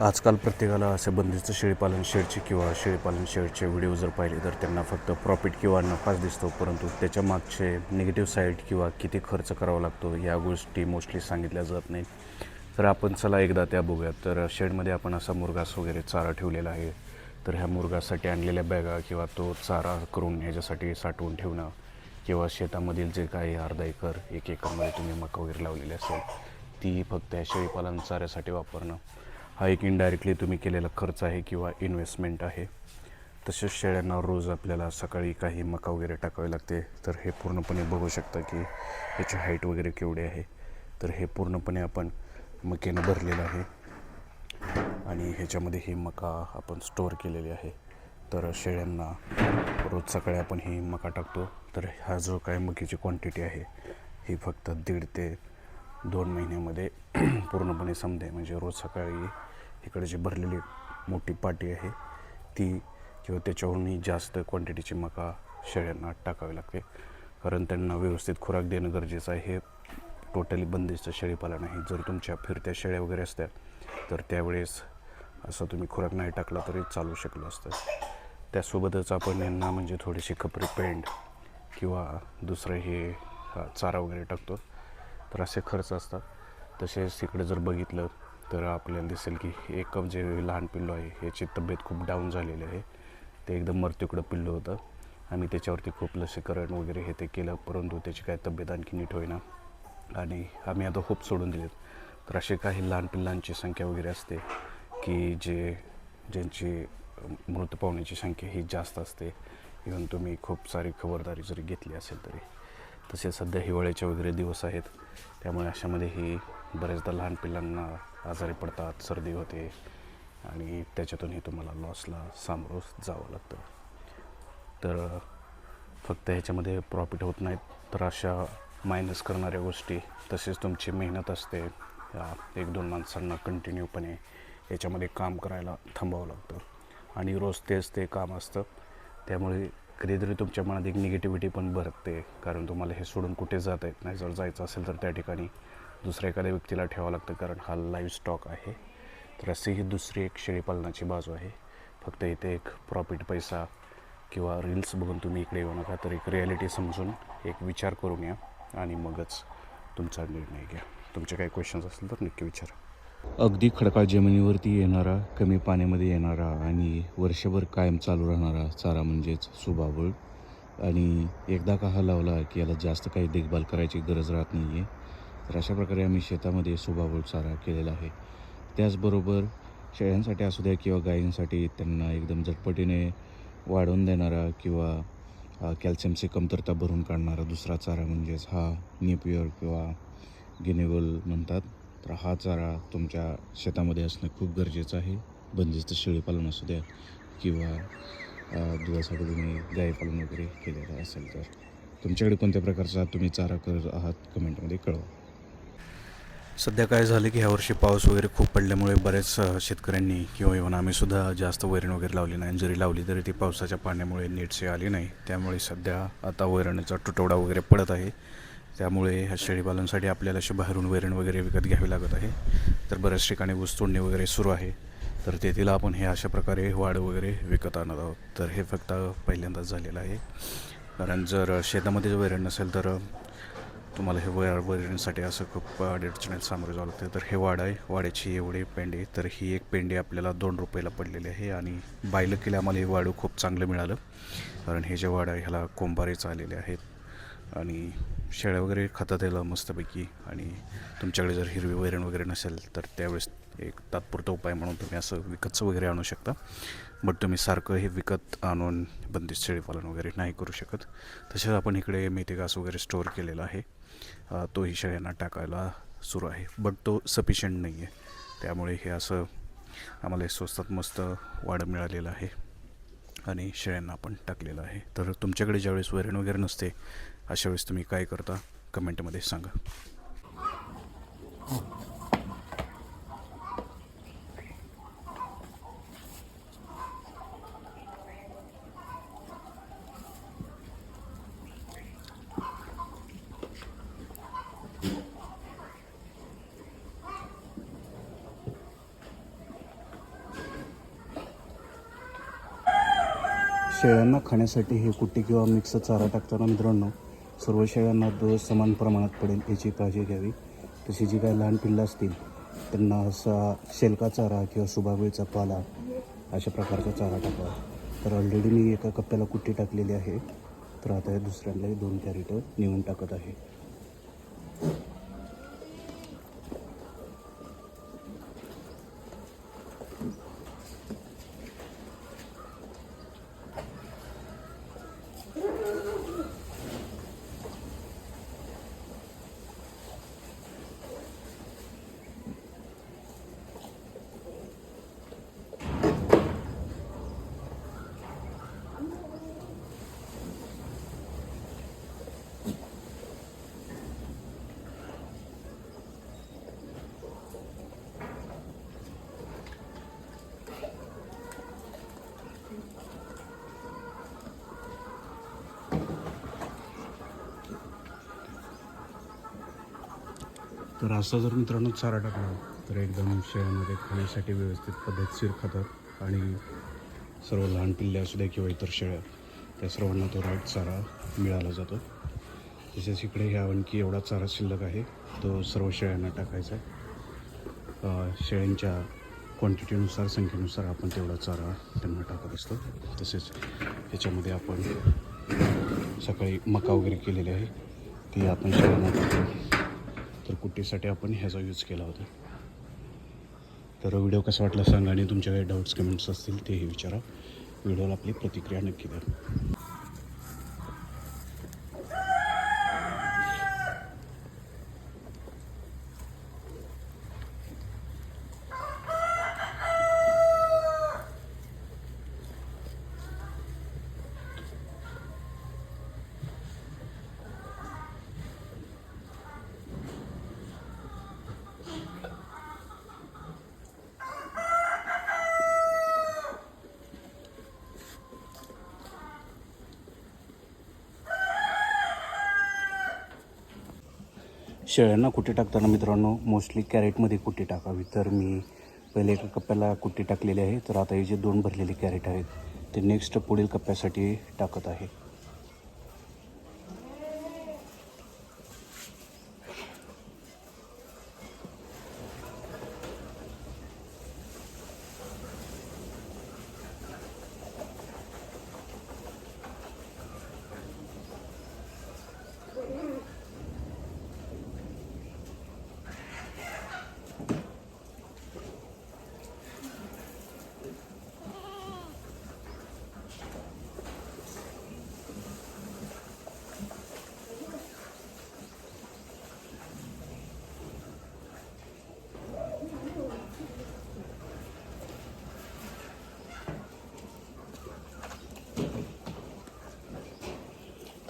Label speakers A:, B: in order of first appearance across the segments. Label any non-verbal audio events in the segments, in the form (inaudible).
A: आजकाल प्रत्येकाला असे बंदिस्त शेळीपालन शेडचे किंवा शेळीपालन शेडचे व्हिडिओ जर पाहिले तर त्यांना फक्त प्रॉफिट किंवा नफाच दिसतो परंतु त्याच्या मागचे निगेटिव्ह साईड किंवा किती खर्च करावा लागतो या गोष्टी मोस्टली सांगितल्या जात नाही तर आपण चला एकदा त्या बघूयात. तर शेडमध्ये आपण असा मुरगास वगैरे चारा ठेवलेला आहे. तर ह्या मुरगासाठी आणलेल्या बॅगा किंवा तो चारा करून ह्याच्यासाठी साठवून ठेवणं किंवा शेतामधील जे काही अर्धा एकर एक एकरमध्ये तुम्ही मका वगैरे लावलेली असेल ती फक्त या शेळीपालन चाऱ्यासाठी वापरणं. हा एक इनडायरेक्टली तुम्ही केलेला खर्च आहे किंवा इन्व्हेस्टमेंट आहे. तसेच शेळ्यांना रोज आपल्याला सकाळी काही मका वगैरे टाकावे लागते. तर हे पूर्णपणे बघू शकता की ह्याची हाईट वगैरे केवढी आहे. तर हे पूर्णपणे आपण मकेनं भरलेलं आहे. आणि ह्याच्यामध्ये ही मका आपण स्टोअर केलेली आहे. तर शेळ्यांना रोज सकाळी आपण ही मका टाकतो. तर हा जो काय मकीची क्वांटिटी आहे ही फक्त दीड ते दोन महिन्यामध्ये (clears throat) पूर्णपणे समजे म्हणजे रोज सकाळी इकडे जी भरलेली मोठी पाटी आहे ती किंवा त्याच्याहूनही जास्त क्वांटिटीची मका शेळ्यांना टाकावी लागते. कारण त्यांना व्यवस्थित खुराक देणं गरजेचं आहे. हे टोटली बंदिस्त शेळीपालन आहे. जर तुमच्या फिरत्या शेळ्या वगैरे असत्या तर त्यावेळेस असं तुम्ही खुराक नाही टाकला तरी चालू शकलं असतं. त्यासोबतच आपण यांना म्हणजे थोडीशी खपरी पेंड किंवा दुसरं हे चारा वगैरे टाकतो. तर असे खर्च असतात. तसेच तिकडे जर बघितलं तर आपल्याला दिसेल की एक जे लहान पिल्लू आहे याची तब्येत खूप डाऊन झालेली आहे. ते एकदम मरत्युकडं पिल्लं होतं. आम्ही त्याच्यावरती खूप लसीकरण वगैरे हे ते केलं परंतु त्याची काय तब्येत आणखी नीट होईना. आणि आम्ही आता होप सोडून दिलेत. तर असे काही लहान पिल्लांची संख्या वगैरे असते की जे ज्यांची मृत पावण्याची संख्या ही जास्त असते. इव्हन तुम्ही खूप सारी खबरदारी जरी घेतली असेल तरी. तसे सध्या हिवाळ्याचे वगैरे दिवस आहेत. त्यामुळे अशामध्ये ही बऱ्याचदा लहान पिल्लांना आजारी पडतात सर्दी होते आणि त्याच्यातूनही तुम्हाला लॉसला सामोरं जावं लागतं. तर फक्त ह्याच्यामध्ये प्रॉफिट होत नाहीत तर अशा मायनस करणाऱ्या गोष्टी तसेच तुमची मेहनत असते. या एक दोन माणसांना कंटिन्यूपणे याच्यामध्ये काम करायला थांबावं लागतं. आणि रोज तेच ते काम असतं. त्यामुळे कधीतरी तुमच्या मनात एक निगेटिव्हिटी पण भरते. कारण तुम्हाला हे सोडून कुठे जात येत नाही. जर जायचं असेल तर त्या ठिकाणी दुसऱ्या एखाद्या व्यक्तीला ठेवावं लागतं कारण हा लाईव्ह स्टॉक आहे. तर अशी ही दुसरी एक शेळीपालनाची बाजू आहे. फक्त इथे एक प्रॉफिट पैसा किंवा रील्स बघून तुम्ही इकडे येऊ नका तर एक रिॲलिटी समजून एक विचार करून या आणि मगच तुमचा निर्णय घ्या. तुमचे काही क्वेश्चन्स असतील तर नक्की विचारा. अगदी खडकाळ जमिनीवरती येणारा कमी पाण्यामध्ये येणारा आणि वर्षभर कायम चालू राहणारा चारा म्हणजेच सुबाबूळ आणि एकदा का हा लावला की याला जास्त काही देखभाल करायची गरज राहत नाही आहे तर अशा प्रकारे आम्ही शेतामध्ये सुबाबूळ चारा केलेला आहे. त्याचबरोबर शेळ्यांसाठी असू द्या किंवा गायींसाठी त्यांना एकदम झटपटीने वाढवून देणारा किंवा कॅल्शियमची कमतरता भरून काढणारा दुसरा चारा म्हणजेच हा निपियर किंवा गिनेगोल म्हणतात. तर हा चारा तुमच्या शेतामध्ये असणं खूप गरजेचं आहे. बंदिस्त शेळीपालन असू द्या किंवा दुधासाठी तुम्ही गायीपालन वगैरे केलेलं असेल तर. तुमच्याकडे कोणत्या प्रकारचा तुम्ही चारा करत आहात? कमेंटमध्ये कळवा. सध्या काय झालं की ह्यावर्षी पाऊस वगैरे खूप पडल्यामुळे बऱ्याच शेतकऱ्यांनी किंवा इव्हन आम्हीसुद्धा जास्त वैरण वगैरे लावली नाही. जरी लावली तरी ती पावसाच्या पाण्यामुळे नीटसे आली नाही. त्यामुळे सध्या आता वैरणीचा तुटवडा वगैरे पडत आहे. त्यामुळे ह्या शेळीपालनासाठी आपल्याला अशी बाहेरून वैरण वगैरे विकत घ्यावी लागत आहे. तर बऱ्याच ठिकाणी ऊस तोडणी वगैरे सुरू आहे. तर तेथील आपण हे अशा प्रकारे वाढ वगैरे विकत आणत आहोत. तर हे फक्त पहिल्यांदाच झालेलं आहे. कारण जर शेतामध्ये जर वैरण नसेल तर तुम्हाला हे वैर वैरणीसाठी असं खूप अडचणीत सामोरं जावं लागतं. तर हे वाड आहे. वाड्याची एवढी पेंडी तर ही एक पेंडी आपल्याला दोन रुपयाला पडलेली आहे आणि बायलं केलं आम्हाला हे वाडू खूप चांगलं मिळालं. कारण हे जे वाड आहे ह्याला कोंभारेच आलेले आहेत. आणि शेळ्या वगैरे खातात याला मस्तपैकी. आणि तुमच्याकडे जर हिरवी वैरण वगैरे नसेल तर त्यावेळेस एक तात्पुरता उपाय म्हणून तुम्ही असं विकतचं वगैरे आणू शकता. बट तुम्ही सारखं हे विकत आणून बंदिस्त शेळीपालन वगैरे नाही करू शकत. तसेच आपण इकडे मेथी घास वगैरे स्टोअर केलेला आहे. तोही शेळ्यांना टाकायला सुरू आहे. बट तो सफिशियंट नाही आहे. त्यामुळे हे असं आम्हाला हे स्वस्तात मस्त वाढ मिळालेलं आहे आणि शेळ्यांना आपण टाकलेलं आहे. तर तुमच्याकडे ज्यावेळेस वैरण वगैरे नसते अशा वेळेस तुम्ही काय करता? कमेंटमध्ये सांगा. शेळ्यांना खाण्यासाठी हे कुट्टी किंवा मिक्स चारा टाकताना मित्रांनो सर्व शेळ्यांना डोस समान प्रमाणात पडेल याची काळजी घ्यावी. तशी जी काही लहान पिल्लं असतील त्यांना असा शेलका चारा किंवा सुबाबळीचा पाला अशा प्रकारचा चारा टाकावा. तर ऑलरेडी मी एका कप्प्याला कुट्टी टाकलेली आहे. तर आता या दुसऱ्यांनाही दोन कॅरेट नेऊन टाकत आहे. तर असं जर मित्रांनो चारा टाकला तर एकदम शेळ्यामध्ये खाण्यासाठी व्यवस्थित पद्धतशीर खातात आणि सर्व लहान पिल्ले असू द्या किंवा इतर शेळ्या त्या सर्वांना तो राईट चारा मिळाला जातो. तसेच इकडे ह्या आणखी एवढा चारा शिल्लक आहे तो सर्व शेळ्यांना टाकायचा आहे. शेळ्यांच्या क्वांटिटीनुसार संख्येनुसार आपण तेवढा चारा त्यांना टाकत असतो. तसेच ह्याच्यामध्ये आपण सकाळी मका वगैरे केलेली आहे ती आपण शेळ्यांना टाकतो तर कुट्टीसाठी आपण ह्याचा यूज केला होता. तर व्हिडिओ कसा वाटला सांगा आणि तुमच्या काही डाऊट्स कमेंट्स असतील तेही विचारा. व्हिडिओला आपली प्रतिक्रिया नक्की द्या. शेळ्यांना कुठे टाकताना मित्रांनो मोस्टली कॅरेटमध्ये कुट्टी टाकावी? तर मी पहिले एका कप्प्याला कुट्टी टाकलेली आहे तर आता हे जे दोन भरलेले कॅरेट आहेत ते नेक्स्ट पुढील कप्प्यासाठी टाकत आहे.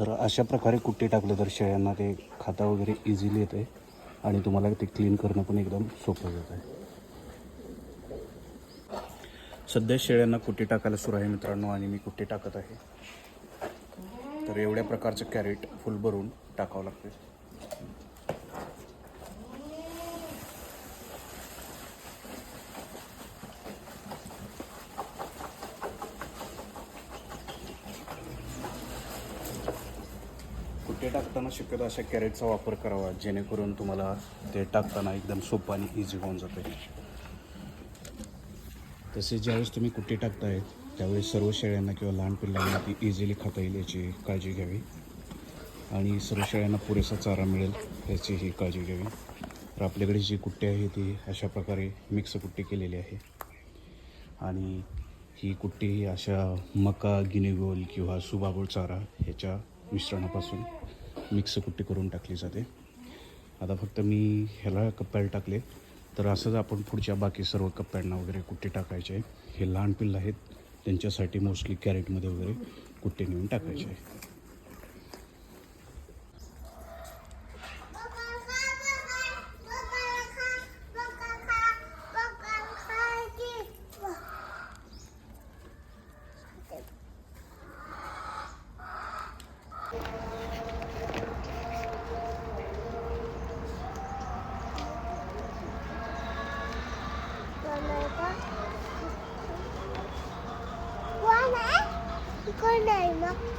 A: तर अशा प्रकारे कुट्टी टाकलं तर शेळ्यांना ते खाता वगैरे इझिली येते आणि तुम्हाला ते क्लीन करणं पण एकदम सोपं जात आहे सध्या शेळ्यांना कुट्टी टाकायला सुरू आहे मित्रांनो आणि मी कुट्टे टाकत आहे. तर एवढ्या प्रकारचं कॅरेट फुल भरून टाकावं लागते कुट्टे टाकताना शक्यतो अशा कॅरेटचा वापर करावा जेणेकरून तुम्हाला ते टाकताना एकदम सोपं आणि इझी होऊन जाते. तसेच ज्यावेळेस तुम्ही कुट्टी टाकताय त्यावेळेस सर्व शेळ्यांना किंवा लहान पिल्लांना ती इझिली खाता येईल याची काळजी घ्यावी. आणि सर्व शेळ्यांना पुरेसा चारा मिळेल याचीही काळजी घ्यावी. तर आपल्याकडे जी कुट्टी आहे ती अशा प्रकारे मिक्स कुट्टी केलेली आहे. आणि ही कुट्टी ही अशा मका गिनेगोल किंवा सुबाबूळ चारा ह्याच्या मिश्रणापासून मिक्स कुट्टी करून टाकली जाते. आता फक्त मी ह्याला कप्प्याला टाकले. तर असंच आपण पुढच्या बाकी सर्व कप्प्यांना वगैरे कुट्टी टाकायचे. आहे हे लहान पिल्लं आहेत. त्यांच्यासाठी मोस्टली कॅरेटमध्ये वगैरे कुट्टी नेऊन टाकायचे.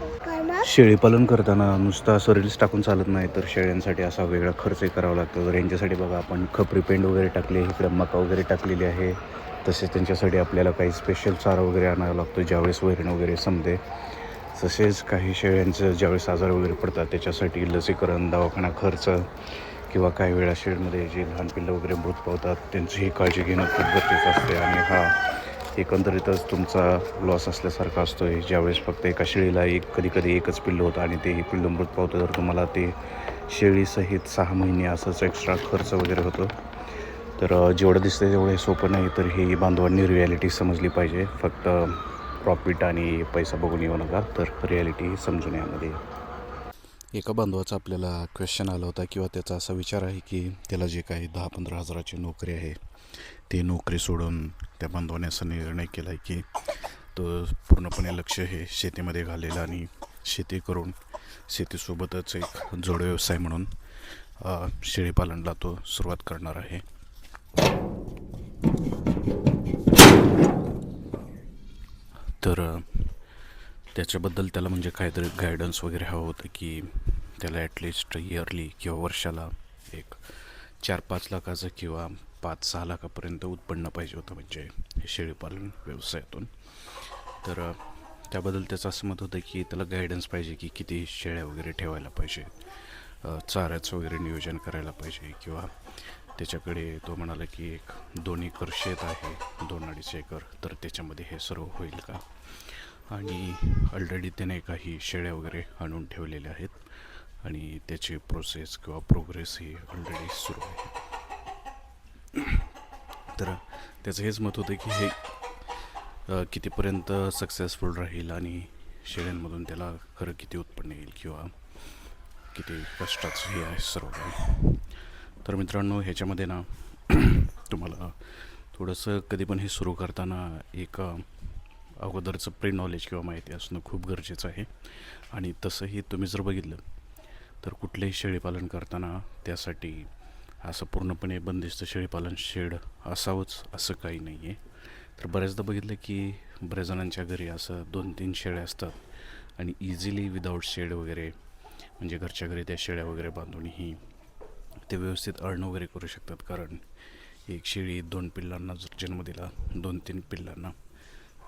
B: शेळी पालन
A: शेळीपालन करताना नुसता असं रील्स टाकून चालत नाही तर शेळ्यांसाठी असा वेगळा खर्चही करावा लागतो. तर यांच्यासाठी बघा आपण खपरी पेंड वगैरे टाकले इकडे मका वगैरे टाकलेली आहे. तसेच त्यांच्यासाठी आपल्याला काही स्पेशल चारा वगैरे आणावा लागतो ज्यावेळेस वैरण वगैरे संपते तसेच काही शेळ्यांचं ज्यावेळेस आजार वगैरे पडतात त्याच्यासाठी लसीकरण दवाखाना खर्च किंवा काही वेळा शेळमध्ये जे लहान पिल्लं वगैरे मृत पावतात त्यांचीही काळजी घेणं खूप गरजेचं असते. आणि हा एकंदरीतच तुमचा लॉस असल्यासारखा असतो आहे ज्यावेळेस फक्त एका शेळीला एक कधी कधी एकच पिल्लं होतं आणि तेही पिल्लं मृत पावतं तर तुम्हाला ते शेळीसहित सहा महिने असंच एक्स्ट्रा खर्च वगैरे होतो. तर जेवढं दिसतं तेवढं सोपं नाही तर ही बांधवांनी रियालिटी समजली पाहिजे. फक्त प्रॉफिट आणि पैसा बघून येऊ नका तर रियालिटी समजून यामध्ये एका बांधवाचा आपल्याला क्वेश्चन आला होता किंवा त्याचा असा विचार आहे की त्याला जे काही दहा पंधरा हजाराची नोकरी आहे ती नोकरी सोडून त्या बांधवाने असा निर्णय केला आहे की तो पूर्णपणे लक्ष हे शेतीमध्ये घालेलं आणि शेती करून शेतीसोबतच एक जोड व्यवसाय म्हणून शेळीपालनला तो सुरुवात करणार आहे. तर त्याच्याबद्दल त्याला म्हणजे काहीतरी गायडन्स वगैरे हवं होतं की त्याला ॲटलिस्ट इयरली किंवा वर्षाला एक चार पाच लाखाचं किंवा पाच सहा लाखापर्यंत उत्पन्न पाहिजे होतं म्हणजे हे शेळीपालन व्यवसायातून. तर त्याबद्दल त्याचं असं मत होतं की त्याला गायडन्स पाहिजे की किती शेळ्या वगैरे ठेवायला पाहिजे. चाऱ्याचं वगैरे नियोजन करायला पाहिजे किंवा त्याच्याकडे तो म्हणाला की एक दोन एकर शेत आहे दोन अडीच एकर तर त्याच्यामध्ये हे सर्व होईल का? आणि ऑलरेडी त्याने काही शेळ्या वगैरे आणून ठेवलेल्या आहेत आणि त्याची प्रोसेस किंवा प्रोग्रेस ही ऑलरेडी सुरू आहे. तर त्याचं हेच मत होतं की हे कितीपर्यंत सक्सेसफुल राहील आणि शेळ्यांमधून त्याला खरं किती उत्पन्न येईल किंवा किती कष्टाचं हे आहे सर्व. काही तर मित्रांनो ह्याच्यामध्ये ना तुम्हाला थोडंसं कधी पण हे सुरू करताना एक अगोदरचं प्री नॉलेज किंवा माहिती असणं खूप गरजेचं आहे. आणि तसंही तुम्ही जर बघितलं तर कुठलंही शेळीपालन करताना त्यासाठी असं पूर्णपणे बंदिस्त शेळीपालन शेड असावंच असं काही नाही आहे तर बऱ्याचदा बघितलं की बऱ्याच जणांच्या घरी असं दोन तीन शेळ्या असतात आणि इझिली विदाऊट शेड वगैरे म्हणजे घरच्या घरी त्या शेळ्या वगैरे बांधूनही ते व्यवस्थित अर्ण वगैरे करू शकतात. कारण एक शेळी दोन पिल्लांना जर जन्म दिला दोन तीन पिल्लांना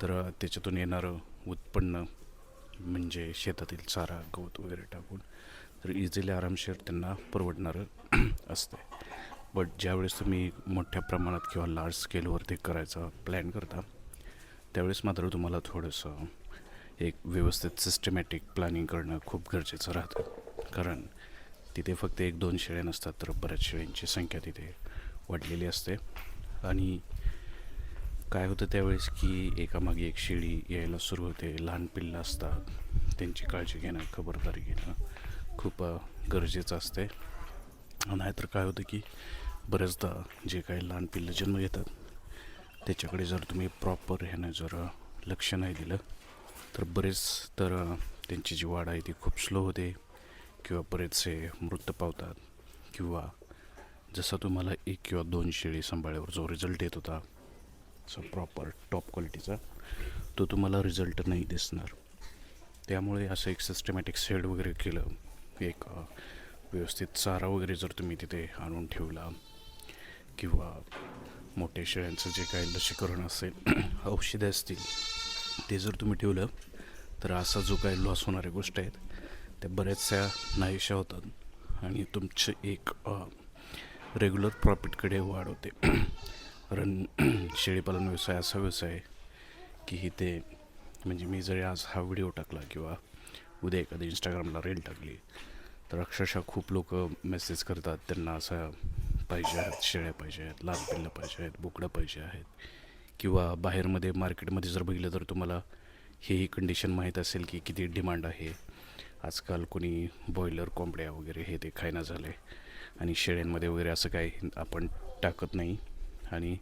A: तर त्याच्यातून येणारं उत्पन्न म्हणजे शेतातील चारा गवत वगैरे टाकून तर इझिली आरामशीर त्यांना परवडणारं (clears throat) असते बट ज्यावेळेस तुम्ही मोठ्या प्रमाणात किंवा लार्ज स्केलवरती करायचा प्लॅन करता त्यावेळेस मात्र तुम्हाला थोडंसं एक व्यवस्थित सिस्टमॅटिक प्लॅनिंग करणं खूप गरजेचं राहतं. कारण तिथे फक्त एक दोन शेळ्या नसतात तर बऱ्याच शेळ्यांची संख्या तिथे वाढलेली असते. आणि काय होतं त्यावेळेस की एकामागे एक शेळी यायला सुरू होते लहान पिल्लं असतात त्यांची काळजी घेणं खबरदारी घेणं. खूप गरजेचं असते नाहीतर काय होतं की बऱ्याचदा जे काही लहान पिल्लं जन्म घेतात त्याच्याकडे जर तुम्ही प्रॉपर ह्यानं जर लक्ष नाही दिलं तर बरेच तर त्यांची जी वाढ आहे ती खूप स्लो होते किंवा बरेचसे मृत पावतात किंवा जसा तुम्हाला एक किंवा दोन शेळी सांभाळल्यावर जो रिझल्ट येत होता सो प्रॉपर टॉप क्वालिटीचा तो तुम्हाला रिझल्ट नाही दिसणार. त्यामुळे असं एक सिस्टमॅटिक सेड वगैरे केलं एक व्यवस्थित चारा वगैरे जर तुम्ही तिथे आणून ठेवला किंवा मोठ्या शेळ्यांचं जे काही लसीकरण असेल (clears throat) औषधं असतील ते जर तुम्ही ठेवलं तर असा जो काही लॉस होणाऱ्या गोष्टी आहेत त्या बऱ्याचशा नाहीशा होतात आणि तुमचं एक रेग्युलर प्रॉफिटकडे वाढ होते. (clears throat) कारण (clears throat) शेळीपालन व्यवसाय असा व्यवसाय आहे की इथे म्हणजे मी जरी आज हा व्हिडिओ टाकला किंवा उद्या एखादी इंस्टाग्रामला रील टाकली तर अक्षरशः खूप लोक मेसेज करतात. त्यांना असं पाहिजे आहेत शेळ्या पाहिजे आहेत लाल पिल्लं पाहिजे आहेत बोकडं पाहिजे आहेत. किंवा बाहेरमध्ये मार्केटमध्ये जर बघितलं तर तुम्हाला हेही कंडिशन माहीत असेल की किती डिमांड आहे. आजकाल कोणी बॉयलर कोंबड्या वगैरे हे ते खायना झाले. आणि शेळ्यांमध्ये वगैरे असं काही आपण टाकत नाही. आणि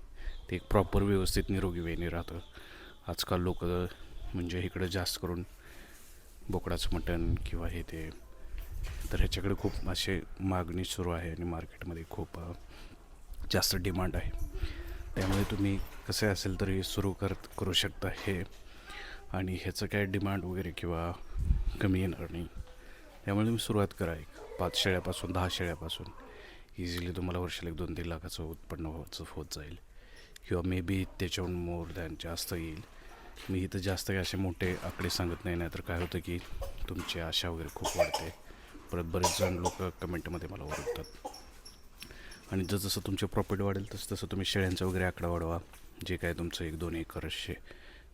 A: ते एक प्रॉपर व्यवस्थित निरोगी वेने राहतं. आजकाल लोक म्हणजे इकडं जास्त करून बोकडाचं मटण किंवा हे ते. तर ह्याच्याकडे खूप असे मागणी सुरू आहे आणि मार्केटमध्ये खूप जास्त डिमांड आहे. त्यामुळे तुम्ही कसे असेल तरी सुरू कर करू शकता हे. आणि ह्याचं काय डिमांड वगैरे किंवा कमी येणार नाही. त्यामुळे तुम्ही सुरुवात करा एक. पाच शेळ्यापासून दहा शेळ्यापासून. इझिली तुम्हाला वर्षाला एक दोन तीन लाखाचं उत्पन्न व्हायचं होत जाईल. किंवा मे बी त्याच्याहून मोर दॅन जास्त येईल. मी इथं जास्त काही असे मोठे आकडे सांगत नाही नाहीतर काय होतं की तुमची आशा वगैरे खूप वाढते. परत बरेच जण लोक कमेंटमध्ये मला ओरडतात. आणि जसं तुमचे प्रॉफिट वाढेल तसं तसं तुम्ही शेळ्यांचा वगैरे आकडा वाढवा. जे काय तुमचं एक दोन एकर शे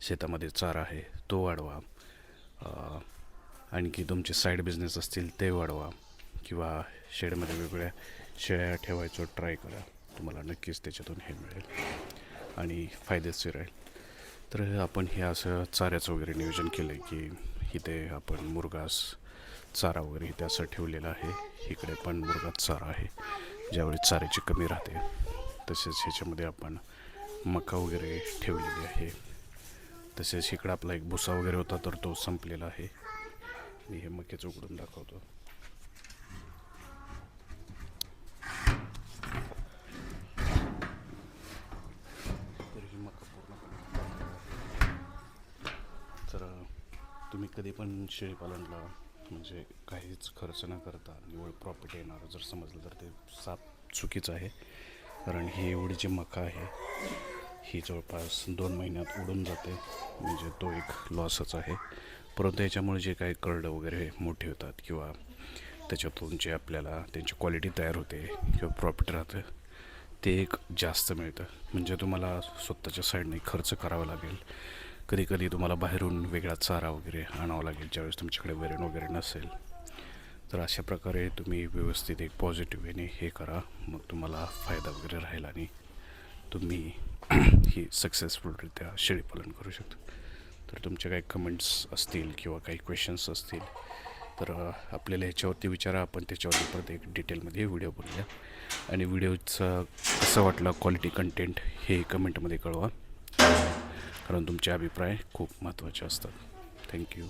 A: शेतामध्ये चारा आहे तो वाढवा. आणखी तुमचे साईड बिझनेस असतील ते वाढवा. किंवा शेडमध्ये वेगवेगळ्या शेळ्या ठेवायचं ट्राय करा. तुम्हाला नक्कीच त्याच्यातून हे मिळेल. आणि फायदेशीर राहील. तर आपण हे असं चाऱ्याचं वगैरे नियोजन केलं आहे की इथे आपण मुरगास चारा वगैरे इथे असं ठेवलेला आहे. इकडे पण मुरगास चारा आहे. ज्यावेळी चाऱ्याची कमी राहते तसेच ह्याच्यामध्ये आपण मका वगैरे ठेवलेली आहे. तसेच इकडं आपला एक भुसा वगैरे होता तर तो संपलेला आहे. मी हे मक्याचं उघडून दाखवतो तर ही मका पूर्णपणे तर तुम्ही कधी पण शेळीपालनला म्हणजे काहीच खर्च न करता निवड प्रॉफिट येणार जर समजलं तर ते साप चुकीचं आहे. कारण ही एवढी जी मका आहे ही जवळपास दोन महिन्यात उडून जाते. म्हणजे तो एक लॉसच आहे. परंतु याच्यामुळे जे काही कर्ड वगैरे मोठे होतात किंवा त्याच्यातून जे आपल्याला त्यांची क्वालिटी तयार होते किंवा प्रॉफिट राहतं ते एक जास्त मिळतं. म्हणजे तुम्हाला स्वतःच्या साईडने खर्च करावा लागेल. कधी कधी तुम्हाला बाहेरून वेगळा चारा वगैरे आणावा लागेल ज्यावेळेस तुमच्याकडे वैरण वगैरे नसेल. तर अशा प्रकारे तुम्ही व्यवस्थित एक पॉझिटिव्ह हे करा. मग तुम्हाला फायदा वगैरे राहील आणि तुम्ही (clears throat) ही सक्सेसफुलरित्या शेळीपालन करू शकता. तर तुमचे काही कमेंट्स असतील किंवा काही क्वेश्चन्स असतील तर आपल्याला ह्याच्यावरती विचारा. आपण त्याच्यावरती परत एक डिटेलमध्ये व्हिडिओ बोलूया आणि व्हिडिओचं कसं वाटलं क्वालिटी कंटेंट हे कमेंटमध्ये कळवा. कारण तुमचे अभिप्राय खूप महत्त्वाचे असतात. थँक्यू